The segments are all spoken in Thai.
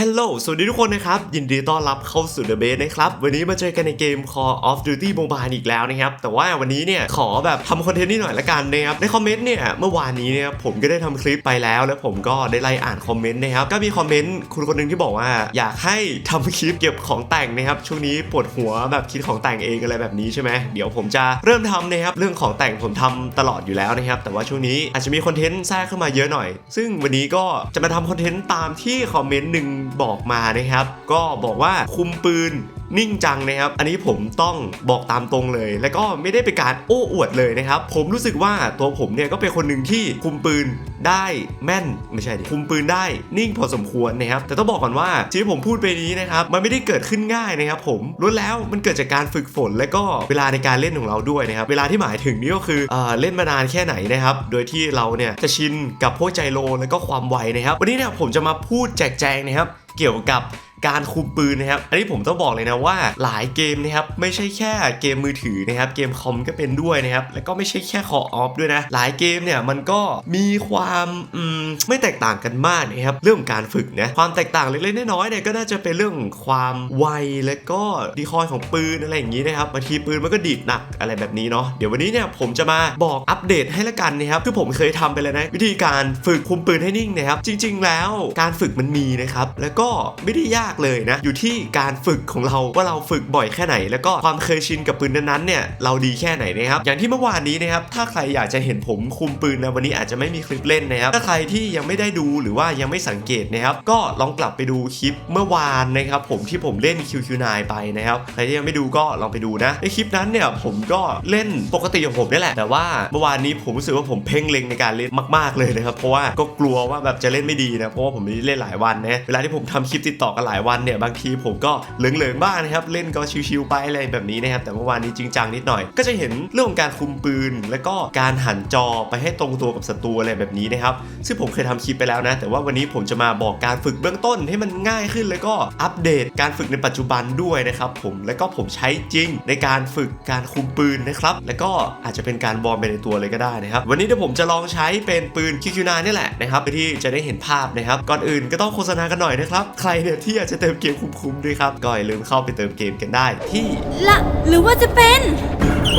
ฮัลโหล สวัสดีทุกคนนะครับ ยินดีต้อนรับเข้าสู่ The Base นะครับ วันนี้มาเจอกันในเกม Call of Duty Mobile อีกแล้วนะครับ แต่ว่าวันนี้เนี่ยขอแบบทำคอนเทนต์นิดหน่อยละกันนะครับ ในคอมเมนต์เนี่ยเมื่อวานนี้เนี่ยผมก็ได้ทำคลิปไปแล้ว แล้วผมก็ได้ไล่อ่านคอมเมนต์นะครับ ก็มีคอมเมนต์คุณคนหนึงที่บอกว่า อยากให้ทำคลิปเก็บของแต่งนะครับ ช่วงนี้ปวดหัวแบบคิดของแต่งเองอะไรแบบนี้ใช่ไหมเดี๋ยวผมจะเริ่มทำนะครับ เรื่องของแต่งผมทำตลอดอยู่แล้วนะครับ แต่ว่าช่วงนี้อาจจะมีคอนเทนต์แทรกเข้ามาเยอะหน่อย ซึ่งวันนี้ก็จะมาทำคอนเทนต์ตามที่คอมเมนต์หนึ่งบอกมานะครับ ก็บอกว่าคุมปืน นิ่งจังนะครับ อันนี้ผมต้องบอกตามตรงเลย แล้วก็ไม่ได้เป็นการโอ้อวดเลยนะครับ ผมรู้สึกว่าตัวผมเนี่ยก็เป็นคนหนึ่งที่คุมปืนได้แม่นไม่ใช่ดิคุมปืนได้นิ่งพอสมควรนะครับ แต่ต้องบอกก่อนว่าที่ผมพูดไปนี้นะครับมันไม่ได้เกิดขึ้นง่ายนะครับ ผมล้วนแล้วมันเกิดจากการฝึกฝน และก็เวลาในการเล่นของเราด้วยนะครับ เวลาที่หมายถึงนี่ก็คือเอเล่นมานานแค่ไหนนะครับ โดยที่เราเนี่ยจะชินกับพวกใจโล แล้วก็ความไวนะครับ วันนี้เนี่ยผมจะมาพูดแจกแจงนะครับเกี่ยวกับ การคุมปืนนะครับ อันนี้ผมต้องบอกเลยนะว่าหลายเกมนะครับไม่ใช่แค่เกมมือถือนะครับเกมคอมก็เป็นด้วยนะครับแล้วก็ไม่ใช่แค่คอออฟด้วยนะหลายเกมเนี่ยมันก็มีความอมไม่แตกต่างกันมากนะครับเรื่องการฝึกนะความแตกต่างเล็กๆน้อยๆเนี่ยก็น่าจะเป็นเรื่องความไวและก็ดีคอยของปืนอะไรอย่างนี้นะครับบางทีปืนมันก็ดีดหนักอะไรแบบนี้เนาะเดี๋ยววันนี้เนี่ยผมจะมาบอกอัปเดตให้ละกันนะครับคือผมเคยทำไปแล้วนะวิธีการฝึกคุมปืนให้นิ่งนะครับจริง ๆ แล้วการฝึกมันมีนะครับแล้วก็ไม่ได้ยากเลยนะ อยู่ที่การฝึกของเราว่าเราฝึกบ่อยแค่ไหน แล้วก็ความเคยชินกับปืนนั้นๆเนี่ยเราดีแค่ไหนนะครับอย่างที่เมื่อวานนี้นะครับถ้าใครอยากจะเห็นผมคุมปืนนะวันนี้อาจจะไม่มีคลิปเล่นนะครับถ้าใครที่ยังไม่ได้ดูหรือว่ายังไม่สังเกตนะครับก็ลองกลับไปดูคลิปเมื่อวานนะครับผมที่ผมเล่น QQ9 ไปนะครับใครที่ยังไม่ดูก็ลองไปดูนะในคลิปนั้นเนี่ยผมก็เล่นปกติของผมนี่แหละ แต่ว่าเมื่อวานนี้ผมรู้สึกว่าผมเพ่งเล็งในการเล่นมาก ๆเลยนะครับเพราะว่าก็กลัวว่าแบบจะเล่นไม่ดีนะเพราะว่าผมไม่ได้เล่นหลายวันนะเวลาที่ผมทำคลิปติดต่อกันหลายวันเนี่ยบางทีผมก็เหลืองๆบ้างนะครับเล่นก็ชิวๆไปอะไรแบบนี้นะครับแต่เมื่อวานนี้จริงจังนิดหน่อย ก็จะเห็นเรื่องของการคุมปืน แล้วก็การหันจอไปให้ตรงตัวกับศัตรูอะไรแบบนี้นะครับซึ่งผมเคยทำคลิปไปแล้วนะ แต่ว่าวันนี้ผมจะมาบอกการฝึกเบื้องต้นให้มันง่ายขึ้น แล้วก็อัปเดตการฝึกในปัจจุบันด้วยนะครับผมแล้วก็ผมใช้จริงในการฝึกการคุมปืนนะครับแล้วก็อาจจะเป็นการวอร์มไปในตัวเลยก็ได้นะครับวันนี้เดี๋ยวผมจะลองใช้เป็นปืนคิคิวนานี่แหละนะครับเพื่อที่จะได้เห็นภาพนะครับก่อนอื่นก็ต้องโฆษณากันหน่อยนะครับใครเนี่ยที่อยากจะเติมเกมคุ้มๆด้วยครับ ก็อย่าลืมเข้าไปเติมเกมกันได้ที่ละหรือว่าจะเป็น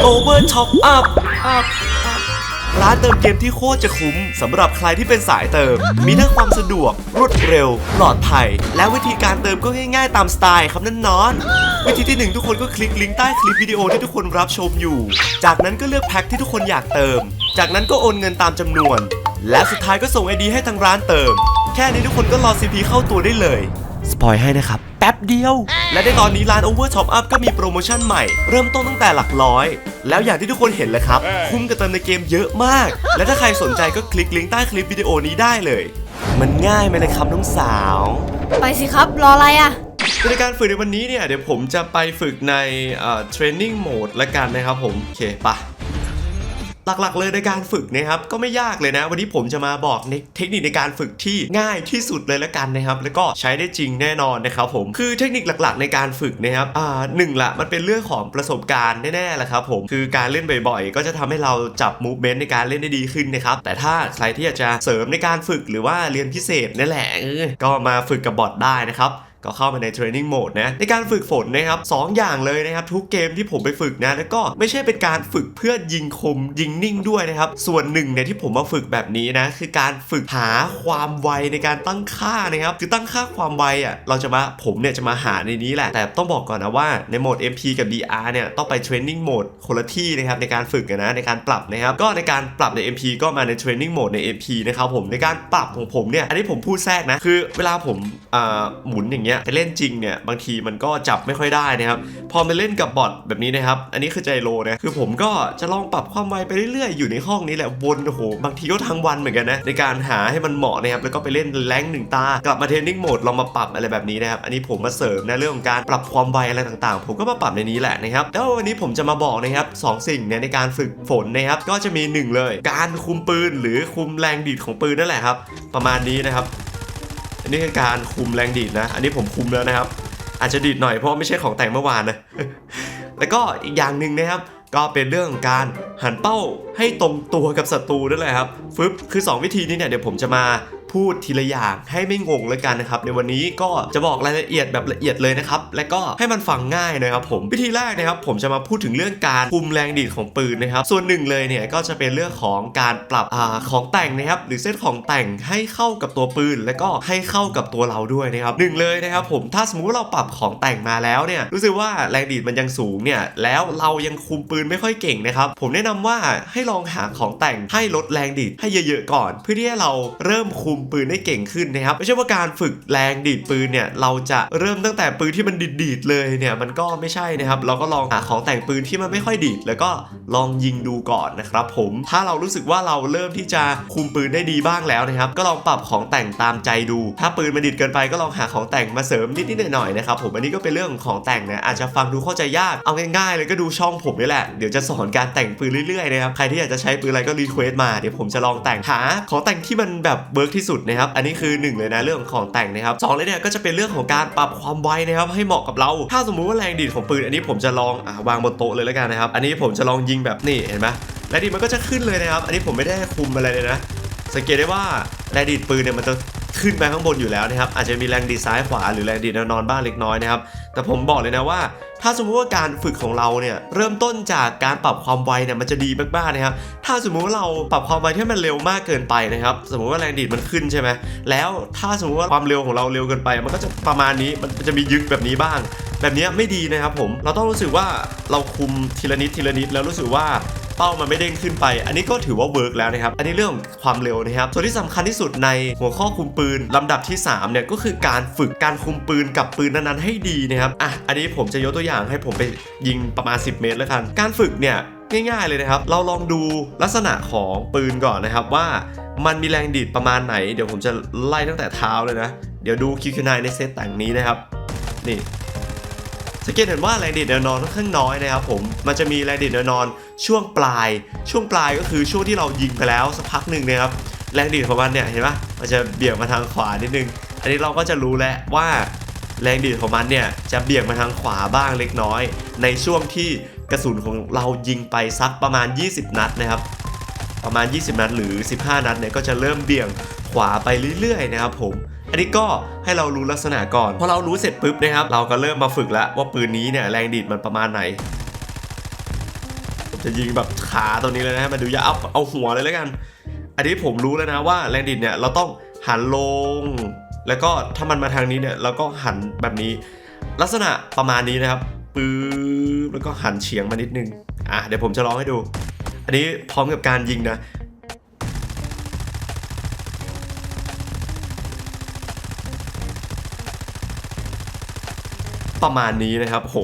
Over Top Up ร้านเติมเกมที่โคตรจะคุ้มสำหรับใครที่เป็นสายเติม มีทั้งความสะดวก รวดเร็ว ปลอดภัย และวิธีการเติมก็ง่ายๆ ตามสไตล์ครับนั่นนอน วิธีที่หนึ่งทุกคนก็คลิกลิงก์ใต้คลิปวิดีโอที่ทุกคนรับชมอยู่ จากนั้นก็เลือกแพ็คที่ทุกคนอยากเติม จากนั้นก็โอนเงินตามจำนวน และสุดท้ายก็ส่งไอดีให้ทางร้านเติม แค่นี้ทุกคนก็รอ CP เข้าตัวได้เลย สปอยให้นะครับ แป๊บเดียว และในตอนนี้ร้าน Over Top Up ก็มีโปรโมชั่นใหม่ เริ่มต้นตั้งแต่หลักร้อย แล้วอย่างที่ทุกคนเห็นเลยครับ คุ้มกับเติมในเกมเยอะมาก และถ้าใครสนใจก็คลิกลิงก์ใต้คลิปวิดีโอนี้ได้เลย มันง่ายไหมเลยครับน้องสาว ไปสิครับ รออะไรอะในการฝึกในวันนี้เนี่ยเดี๋ยวผมจะไปฝึกในเทรนนิ่งโหมดละกันนะครับผมโอเคปะ หลักๆ เลยในการฝึกนะครับก็ไม่ยากเลยนะ วันนี้ผมจะมาบอกเทคนิคในการฝึกที่ง่ายที่สุดเลยละกันนะครับ แล้วก็ใช้ได้จริงแน่นอนนะครับผมคือเทคนิคหลักๆ ในการฝึกนะครับอ่าหนึ่งละมันเป็นเรื่องของประสบการณ์แน่ๆแหละครับผมคือการเล่นบ่อยๆ ก็จะทำให้เราจับมูฟเมนต์ในการเล่นได้ดีขึ้นนะครับแต่ถ้าใครที่อยากจะเสริมในการฝึกหรือว่าเรียนพิเศษนั่นแหละก็มาฝึกกับบอทได้นะครับ ก็เข้ามาในเทรนนิ่งโหมดนะในการฝึกฝนนะครับสองอย่างเลยนะครับทุกเกมที่ผมไปฝึกนะแล้วก็ไม่ใช่เป็นการฝึกเพื่อยิงคมยิงนิ่งด้วยนะครับส่วนหนึ่งเนี่ยที่ผมมาฝึกแบบนี้นะคือการฝึกหาความไวในการตั้งค่านะครับคือตั้งค่าความไวอะเราจะมาผมเนี่ยจะมาหาในนี้แหละ แต่ต้องบอกก่อนนะว่าในโหมด MP กับ DR เนี่ยต้องไปเทรนนิ่งโหมดคนละที่นะครับในการฝึกนะในการปรับนะครับก็ในการปรับใน MP ก็มาในเทรนนิ่งโหมดใน MP นะครับผมในการปรับของผมเนี่ยอันนี้ผมพูดแทรกนะคือเวลาผมอ่าหมุนอย่างเงี้ยไปเล่นจริงเนี่ยบางทีมันก็จับไม่ค่อยได้นะครับพอมาเล่นกับบอทแบบนี้นะครับอันนี้คือใจโลนะคือผมก็จะลองปรับความไวไปเรื่อยๆ อยู่ในห้องนี้แหละวนโอ้โหบางทีก็ทั้งวันเหมือนกันนะในการหาให้มันเหมาะนะครับแล้วก็ไปเล่นแรงหนึ่งตากลับมาเทรนนิ่งโหมดลองมาปรับอะไรแบบนี้นะครับอันนี้ผมมาเสริมนะเรื่องของการปรับความไวอะไรต่างๆ ผมก็มาปรับในนี้แหละนะครับแล้ววันนี้ผมจะมาบอกนะครับสองสิ่งเนี่ยในการฝึกฝนนะครับก็จะมีหนึ่งเลย การคุมปืนหรือคุมแรงดีดของปืนนั่นแหละครับ ประมาณนี้นะครับ อันนี้คือการคุมแรงดีดนะ อันนี้ผมคุมแล้วนะครับ อาจจะดีดหน่อยเพราะไม่ใช่ของแต่งเมื่อวานนะ แล้วก็อีกอย่างหนึ่งนะครับ ก็เป็นเรื่องของการหันเป้าให้ตรงตัวกับศัตรูนั่นแหละครับฟึบคือ 2 วิธีนี้เนี่ยเดี๋ยวผมจะมา พูดทีละอย่างให้ไม่งงแล้วกันนะครับ ในวันนี้ก็จะบอกรายละเอียดแบบละเอียดเลยนะครับ และก็ให้มันฟังง่ายนะครับผมวิธีแรกนะครับ ผมจะมาพูดถึงเรื่องการคุมแรงดีดของปืนนะครับ ส่วนหนึ่งเลยเนี่ยก็จะเป็นเรื่องของการปรับอของแต่งนะครับ หรือเส้นของแต่งให้เข้ากับตัวปืน และก็ให้เข้ากับตัวเราด้วยนะครับหนึ่งเลยนะครับผมถ้าสมมุติว่าเราปรับของแต่งมาแล้วเนี่ยรู้สึกว่าแรงดีดมันยังสูงเนี่ยแล้วเรายังคุมปืนไม่ค่อยเก่งนะครับผมแนะนำว่าให้ลองหาของแต่งให้ลดแรงดีดให้เยอะๆก่อน เพื่อที่เราเริ่มคุมปืนได้เก่งขึ้นนะครับ ไม่ใช่ว่าการฝึกแรงดีดปืนเนี่ยเราจะเริ่มตั้งแต่ปืนที่มันดีดๆเลยเนี่ยมันก็ไม่ใช่นะครับ เราก็ลองหาของแต่งปืนที่มันไม่ค่อยดีด แล้วก็ลองยิงดูก่อนนะครับผมถ้าเรารู้สึกว่าเราเริ่มที่จะคุมปืนได้ดีบ้างแล้วนะครับ ก็ลองปรับของแต่งตามใจดู ถ้าปืนมันดีดเกินไปก็ลองหาของแต่งมาเสริมนิดๆหน่อยๆนะครับผมอันนี้ก็เป็นเรื่องของแต่งนะอาจจะฟังดูเข้าใจยากเอาง่ายๆเลยก็ดูช่องผมนี่แหละเดี๋ยวจะสอนการแต่งปืนเรื่อยๆนะครับใครที่อยากจะใช้ปืนอะไรก็รีเควสมาเดี๋ยวผมจะลองแต่งหาของแต่งที่มันแบบเบิร์กที่สุดนะครับ อันนี้คือหนึ่งเลยนะเรื่องของแต่งนะครับสองเลยเนี่ยก็จะเป็นเรื่องของการปรับความไวนะครับให้เหมาะกับเรา ถ้าสมมุติว่าแรงดีดของปืนอันนี้ผมจะลองอวางบนโต๊ะเลยแล้วกันนะครับ อันนี้ผมจะลองยิงแบบนี่เห็นไหมแรงดีดมันก็จะขึ้นเลยนะครับ อันนี้ผมไม่ได้คุมอะไรเลยนะ สังเกตได้ว่าแรงดีดปืนเนี่ยมันจะ ขึ้นไปข้างบนอยู่แล้วนะครับอาจจะมีแรงดีซ้ายขวาหรือแรงดีแนวนอนบ้างเล็กน้อยนะครับแต่ผมบอกเลยนะว่า ถ้าสมมุติว่าการฝึกของเราเนี่ยเริ่มต้นจากการปรับความไวเนี่ยมันจะดีมากๆนะครับถ้าสมมุติว่าเราปรับความไวที่มันเร็วมากเกินไปนะครับสมมุติว่าแรงดีดมันขึ้นใช่ไหมแล้วถ้าสมมุติว่าความเร็วของเราเร็วเกินไป มันก็จะประมาณนี้มันจะมียึกแบบนี้บ้าง แบบนี้ไม่ดีนะครับผมเราต้องรู้สึกว่าเราคุมทีละนิดทีละนิดแล้วรู้สึกว่า เป้ามันไม่เด้งขึ้นไป อันนี้ก็ถือว่าเวิร์กแล้วนะครับ อันนี้เรื่องของความเร็วนะครับ ส่วนที่สำคัญที่สุดในหัวข้อคุมปืนลำดับที่3เนี่ยก็คือการฝึกการคุมปืนกับปืนนั้นๆให้ดีนะครับ อะ อันนี้ผมจะยกตัวอย่างให้ผมไปยิงประมาณ 10 เมตรแล้วกัน การฝึกเนี่ยง่าย ๆ เลยนะครับ เราลองดูลักษณะของปืนก่อนนะครับว่ามันมีแรงดีดประมาณไหน เดี๋ยวผมจะไล่ตั้งแต่เท้าเลยนะ เดี๋ยวดู QQ9 ในเซตแต่งนี้นะครับ นี่ สังเกตเห็นว่าแรงดีดแนวนอนค่อนข้างน้อยนะครับผมมันจะมีแรงดีดแนวนอนช่วงปลาย ช่วงปลายก็คือช่วงที่เรายิงไปแล้วสักพักหนึ่งนะครับแรงดีดของมันเนี่ยเห็นปะมันจะเบี่ยงมาทางขวานิดนึง อันนี้เราก็จะรู้แล้วว่าแรงดีดของมันเนี่ยจะเบี่ยงมาทางขวาบ้างเล็กน้อย ในช่วงที่กระสุนของเรายิงไปสักประมาณ 20 นัดนะครับ ประมาณ 20 นัดหรือ 15 นัดเนี่ยก็จะเริ่มเบี่ยงขวาไปเรื่อยๆนะครับผม อันนี้ก็ให้เรารู้ลักษณะก่อน พอเรารู้เสร็จปุ๊บนะครับ เราก็เริ่มมาฝึกแล้วว่าปืนนี้เนี่ยแรงดีดมันประมาณไหนจะยิงแบบขาตรงนี้เลยนะมันดูย่าเอาเอาหัวเลยแล้วกัน อันนี้ผมรู้แล้วนะว่าแรงดีดเนี่ยเราต้องหันลง แล้วก็ถ้ามันมาทางนี้เนี่ยเราก็หันแบบนี้ ลักษณะประมาณนี้นะครับปื๊บแล้วก็หันเฉียงมานิดนึงอะเดี๋ยวผมจะลองให้ดู อันนี้พร้อมกับการยิงนะ ประมาณนี้นะครับโห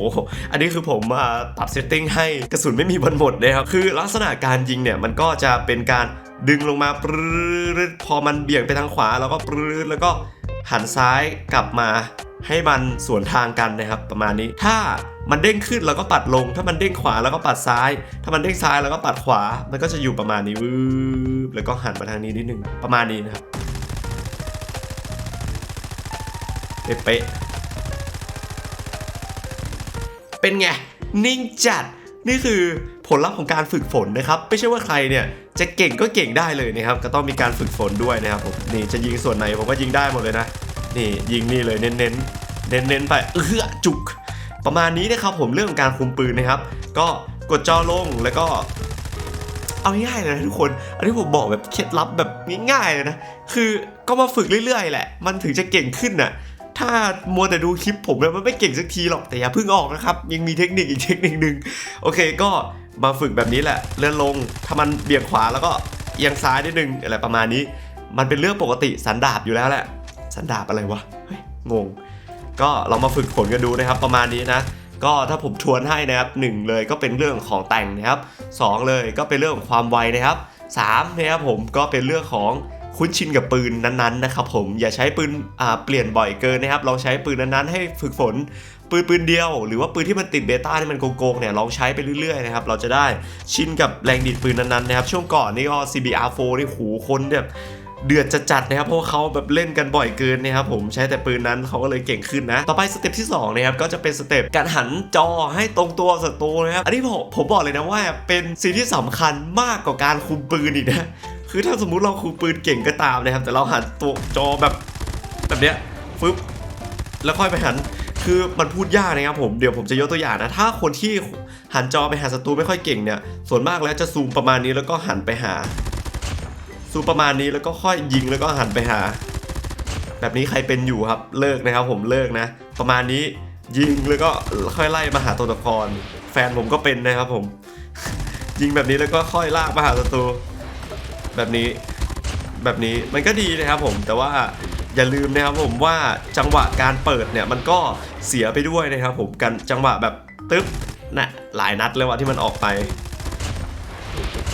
อันนี้คือผมอ่าปรับเซตติ้งให้กระสุนไม่มีวันหมดนะครับ คือลักษณะการยิงเนี่ยมันก็จะเป็นการดึงลงมาปรื๊ดพอมันเบี่ยงไปทางขวาแล้วก็ปรื๊ดแล้วก็หันซ้ายกลับมาให้มันสวนทางกันนะครับ ประมาณนี้ถ้ามันเด้งขึ้นเราก็ปัดลง ถ้ามันเด้งขวาแล้วก็ปัดซ้าย ถ้ามันเด้งซ้ายแล้วก็ปัดขวา มันก็จะอยู่ประมาณนี้วืบแล้วก็หันมาทางนี้นิดนึงประมาณนี้นะครับเป๊ะ เป็นไง นิ่งจัด นี่คือผลลัพธ์ของการฝึกฝนนะครับ ไม่ใช่ว่าใครเนี่ยจะเก่งก็เก่งได้เลยนะครับ ก็ต้องมีการฝึกฝนด้วยนะครับผมนี่จะยิงส่วนไหนผมก็ยิงได้หมดเลยนะ นี่ยิงนี่เลยเน้นเน้นเน้นเน้นๆไปเออจุก ประมาณนี้นะครับผมเรื่องของการคุมปืนนะครับ ก็กดจอลงแล้วก็เอาง่ายๆเลยนะทุกคน อันนี้ผมบอกแบบเคล็ดลับแบบง่ายๆเลยนะ คือก็มาฝึกเรื่อยๆ แหละ มันถึงจะเก่งขึ้นน่ะ ถ้ามัวแต่ดูคลิปผมเนี่ยมันไม่เก่งสักทีหรอกแต่อย่าเพิ่งออกนะครับ ยังมีเทคนิคอีกเทคนิคหนึ่งโอเคก็มาฝึกแบบนี้แหละ เลื่อนลงถ้ามันเบี่ยงขวาแล้วก็เอียงซ้ายนิดนึงอะไรประมาณนี้ มันเป็นเรื่องปกติสันดาบอยู่แล้วแหละ สันดาบอะไรวะงง ก็เรามาฝึกฝนกันดูนะครับ ประมาณนี้นะก็ถ้าผมทวนให้นะครับหนึ่งเลยก็เป็นเรื่องของแต่งนะครับสองเลยก็เป็นเรื่องของความไวนะครับสามนะครับผมก็เป็นเรื่องของ คุ้นชินกับปืนนั้นๆนะครับผมอย่าใช้ปืนเปลี่ยนบ่อยเกินนะครับลองใช้ปืนนั้นๆให้ฝึกฝนปืนปืนเดียว หรือว่าปืนที่มันติดเบต้าที่มันโกงๆเนี่ยลองใช้ไปเรื่อยๆนะครับเราจะได้ชินกับแรงดีดปืนนั้นๆนะครับช่วงก่อนนี่ก็ CBR4 นี่หูคนแบบเดือดจะจัดนะครับเพราะเขาแบบเล่นกันบ่อยเกินนะครับผมใช้แต่ปืนนั้นเขาก็เลยเก่งขึ้นนะ ต่อไปสเต็ปที่2นะครับก็จะเป็นสเต็ปการหันจอให้ตรงตัวศัตรูนะครับอันนี้ผมผมบอกเลยนะว่าเป็นสิ่งที่สำคัญมากกว่าการคุมปืนอีกนะ คือถ้าสมมุติเราคูปืนเก่งก็ตามนะครับ แต่เราหันตัวจอแบบแบบเนี้ยฟึบแล้วค่อยไปหันคือมันพูดยากนะครับผมเดี๋ยวผมจะยกตัวอย่างนะ ถ้าคนที่หันจอไปหาศัตรูไม่ค่อยเก่งเนี่ย ส่วนมากแล้วจะซูมประมาณนี้แล้วก็หันไปหา ซูมประมาณนี้แล้วก็ค่อยยิงแล้วก็หันไปหา แบบนี้ใครเป็นอยู่ครับเลิกนะครับ ผมเลิกนะ ประมาณนี้ยิงแล้วก็ค่อยไล่มาหาตัวละคร แฟนผมก็เป็นนะครับผม ยิงแบบนี้แล้วก็ค่อยลากมาหาศัตรู แบบนี้แบบนี้มันก็ดีนะครับผมแต่ว่าอย่าลืมนะครับผมว่าจังหวะการเปิดเนี่ยมันก็เสียไปด้วยนะครับผมกันจังหวะแบบตึ๊บนะหลายนัดเลยว่ะที่มันออกไป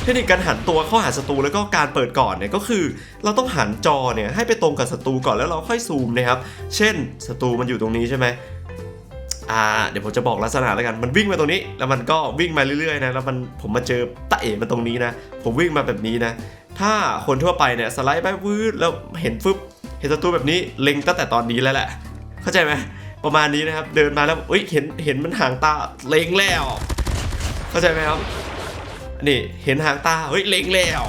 เทคนิคการหันตัวเข้าหาศัตรูแล้วก็การเปิดก่อนเนี่ยก็คือ เราต้องหันจอเนี่ยให้ไปตรงกับศัตรูก่อนแล้วเราค่อยซูมนะครับ เช่นศัตรูมันอยู่ตรงนี้ใช่ไหมอ่าเดี๋ยวผมจะบอกลักษณะแล้วกันมันวิ่งมาตรงนี้ แล้วมันก็วิ่งมาเรื่อยๆนะแล้วมันผมมาเจอตะเอ๋มันตรงนี้นะ ผมวิ่งมาแบบนี้นะ ถ้าคนทั่วไปเนี่ยสไลด์ไปวืดแล้วเห็นฟึบเห็นศัตรูแบบนี้เล็งตั้งแต่ตอนนี้แล้วแหละ เข้าใจไหมประมาณนี้นะครับ เดินมาแล้วเอ้ยเห็นเห็นมันห่างตาเล็งแล้ว เข้าใจไหมครับนี่เห็นหางตาเฮ้ยเล็งแล้ว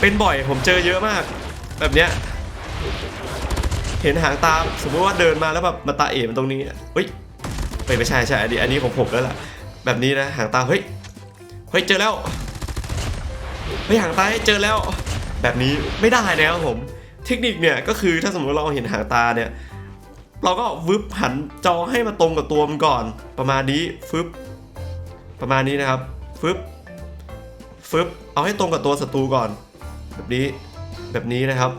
เป็นบ่อยผมเจอเยอะมาก แบบเนี้ยเห็นหางตาสมมติว่าเดินมาแล้วแบบมาตาเอ๋มันตรงนี้เฮ้ยไม่ไม่ใช่ใช่อันนี้อันนี้ของผมแล้วล่ะแบบนี้นะหางตาเฮ้ยเฮ้ยเจอแล้ว เฮ้ยหางตาเจอแล้ว แบบนี้ไม่ได้นะครับผม เทคนิคเนี่ยก็คือถ้าสมมติเราเห็นหางตาเนี่ย เราก็วึบหันจอให้มาตรงกับตัวมันก่อน ประมาณนี้ฟึบประมาณนี้นะครับฟึบฟึบเอาให้ตรงกับตัวศัตรูก่อน แบบนี้แบบนี้นะครับ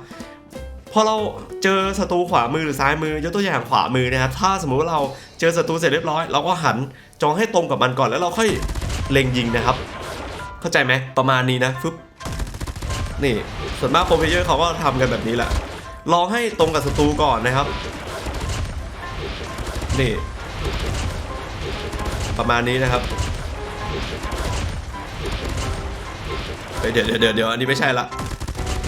พอเราเจอศัตรูขวามือหรือซ้ายมือยกตัวอย่างขวามือนะครับถ้าสมมุติว่าเราเจอศัตรูเสร็จเรียบร้อย เราก็หันจองให้ตรงกับมันก่อนแล้วเราค่อยเล็งยิงนะครับ เข้าใจไหมประมาณนี้นะฟึบนี่ส่วนมากโปรเพเยอร์เขาก็ทำกันแบบนี้แหละลองให้ตรงกับศัตรูก่อนนะครับนี่ประมาณนี้นะครับเดี๋ยวเดี๋ยวเดี๋ยวเดี๋ยวอันนี้ไม่ใช่ละ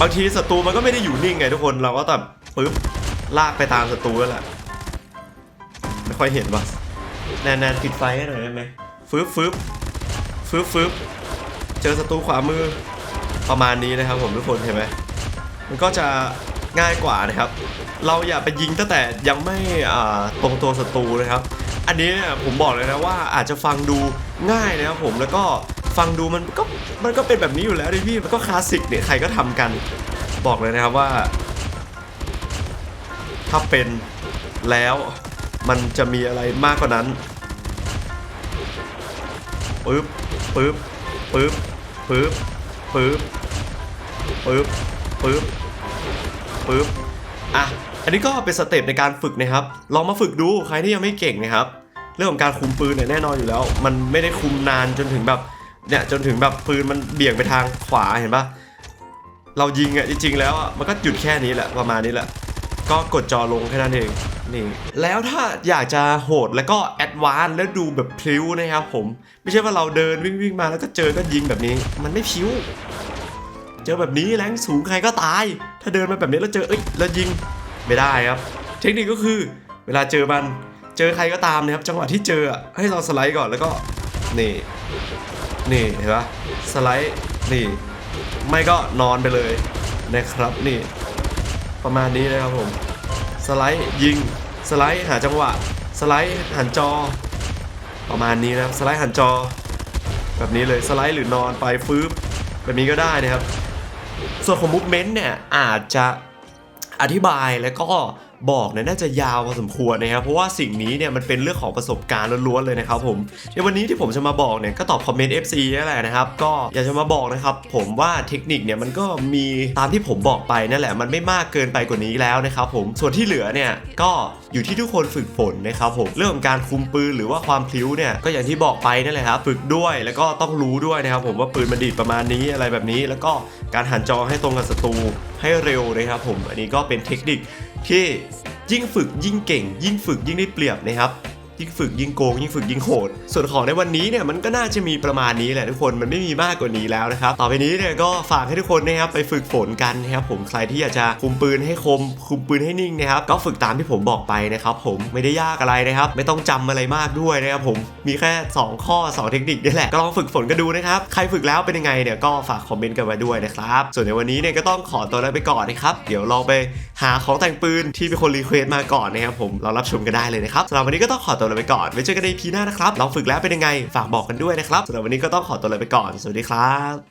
บางทีศัตรูมันก็ไม่ได้อยู่นิ่งไงทุกคนเราก็แบบปึ๊บลากไปตามศัตรูแล้วแหละไม่ค่อยเห็นว่ะแนนแนนปิดไฟให้หน่อยได้ไหมฟึบฟึบฟึบฟึบ เจอศัตรูขวามือประมาณนี้นะครับผมทุกคนเห็นไหมมันก็จะง่ายกว่านะครับ เราอย่าไปยิงตั้งแต่ยังไม่ตรงตัวศัตรูนะครับ อันนี้เนี่ยผมบอกเลยนะว่าอาจจะฟังดูง่ายนะครับผมแล้วก็ฟังดูมันก็มันก็เป็นแบบนี้อยู่แล้วดิพี่มันก็คลาสสิกเนี่ยใครก็ทำกันบอกเลยนะครับว่า ถ้าเป็นแล้วมันจะมีอะไรมากกว่านั้นปึ๊บปึ๊บปึ๊บ ปึ๊บปึ๊บปึ๊บปึ๊บปึ๊บอะอันนี้ก็เป็นสเต็ปในการฝึกนะครับ ลองมาฝึกดูใครที่ยังไม่เก่งนะครับ เรื่องของการคุมปืนเนี่ยแน่นอนอยู่แล้ว มันไม่ได้คุมนานจนถึงแบบเนี่ยจนถึงแบบปืนมันเบี่ยงไปทางขวาเห็นปะเรายิงอะจริงๆแล้วอะมันก็หยุดแค่นี้แหละประมาณนี้แหละ ก็กดจอลงแค่นั้นเองนี่แล้วถ้าอยากจะโหดแล้วก็แอดวานแล้วดูแบบพลิ้วนะครับผมไม่ใช่ว่าเราเดินวิ่งวิ่งมาแล้วก็เจอก็ยิงแบบนี้ มันไม่พลิ้ว เจอแบบนี้แรงสูงใครก็ตาย ถ้าเดินมาแบบนี้แล้วเจอเอ้ยแล้วยิงไม่ได้ครับ เทคนิคก็คือเวลาเจอมันเจอใครก็ตามนะครับ จังหวะที่เจอให้เราสไลด์ก่อนแล้วก็นี่นี่เห็นปะสไลด์นี่ไม่ก็นอนไปเลยนะครับนี่ ประมาณนี้นะครับผม สไลด์ยิง สไลด์หาจังหวะ สไลด์หันจอ ประมาณนี้นะครับ สไลด์หันจอ แบบนี้เลยสไลด์หรือนอนไปฟืบแบบนี้ก็ได้นะครับ ส่วนของมูฟเมนต์เนี่ยอาจจะอธิบายแล้วก็ บอกเนี่ยน่าจะยาวพอสมควรนะครับเพราะว่าสิ่งนี้เนี่ยมันเป็นเรื่องของประสบการณ์ล้วนๆเลยนะครับผมในวันนี้ที่ผมจะมาบอกเนี่ยก็ตอบคอมเมนต์ FC นั่นแหละนะครับก็อยากจะมาบอกนะครับผมว่าเทคนิคเนี่ยมันก็มีตามที่ผมบอกไปนั่นแหละมันไม่มากเกินไปกว่านี้แล้วนะครับผมส่วนที่เหลือเนี่ยก็อยู่ที่ทุกคนฝึกฝนนะครับผมเรื่องของการคุมปืนหรือว่าความพลิ้วเนี่ยก็อย่างที่บอกไปนั่นแหละครับฝึกด้วยแล้วก็ต้องรู้ด้วยนะครับผมว่าปืนมันดีดประมาณนี้อะไรแบบนี้ แล้วก็การหันจอให้ตรงกับศัตรูให้เร็วนะครับผมอันนี้ก็เป็นเทคนิค ยิ่งฝึกยิ่งเก่ง ยิ่งฝึกยิ่งได้เปรียบนะครับ ยิ่งฝึกยิ่งโกงยิ่งฝึกยิ่งโหด ส่วนของในวันนี้เนี่ยมันก็น่าจะมีประมาณนี้แหละทุกคนมันไม่มีมากกว่านี้แล้วนะครับ ต่อไปนี้เนี่ยก็ฝากให้ทุกคนนะครับไปฝึกฝนกันนะครับผมใครที่อยากจะคุมปืนให้คม คุมปืนให้นิ่งนะครับก็ฝึกตามที่ผมบอกไปนะครับผมไม่ได้ยากอะไรนะครับ ไม่ต้องจำอะไรมากด้วยนะครับผมมีแค่ 2 ข้อ 2 เทคนิคนี่แหละก็ลองฝึกฝนกันดูนะครับใครฝึกแล้วเป็นยังไงเนี่ยก็ฝากคอมเมนต์กันไว้ด้วยนะครับส่วนในวันนี้เนี่ยก็ต้องขอตัวลาไปก่อนนะครับเดี๋ยวเราไปหาของแต่งปืนที่เป็นคนรีเควสต์มาก่อนนะครับผมเรารับชมกันได้เลยนะครับสำหรับวันนี้ก็ต้องขอตัวลาไปก่อนไว้เจอกันในพีหน้านะครับลองฝึกแล้วเป็นยังไงฝากบอกกันด้วยนะครับสำหรับวันนี้ก็ต้องขอตัวลาไปก่อน สวัสดีครับ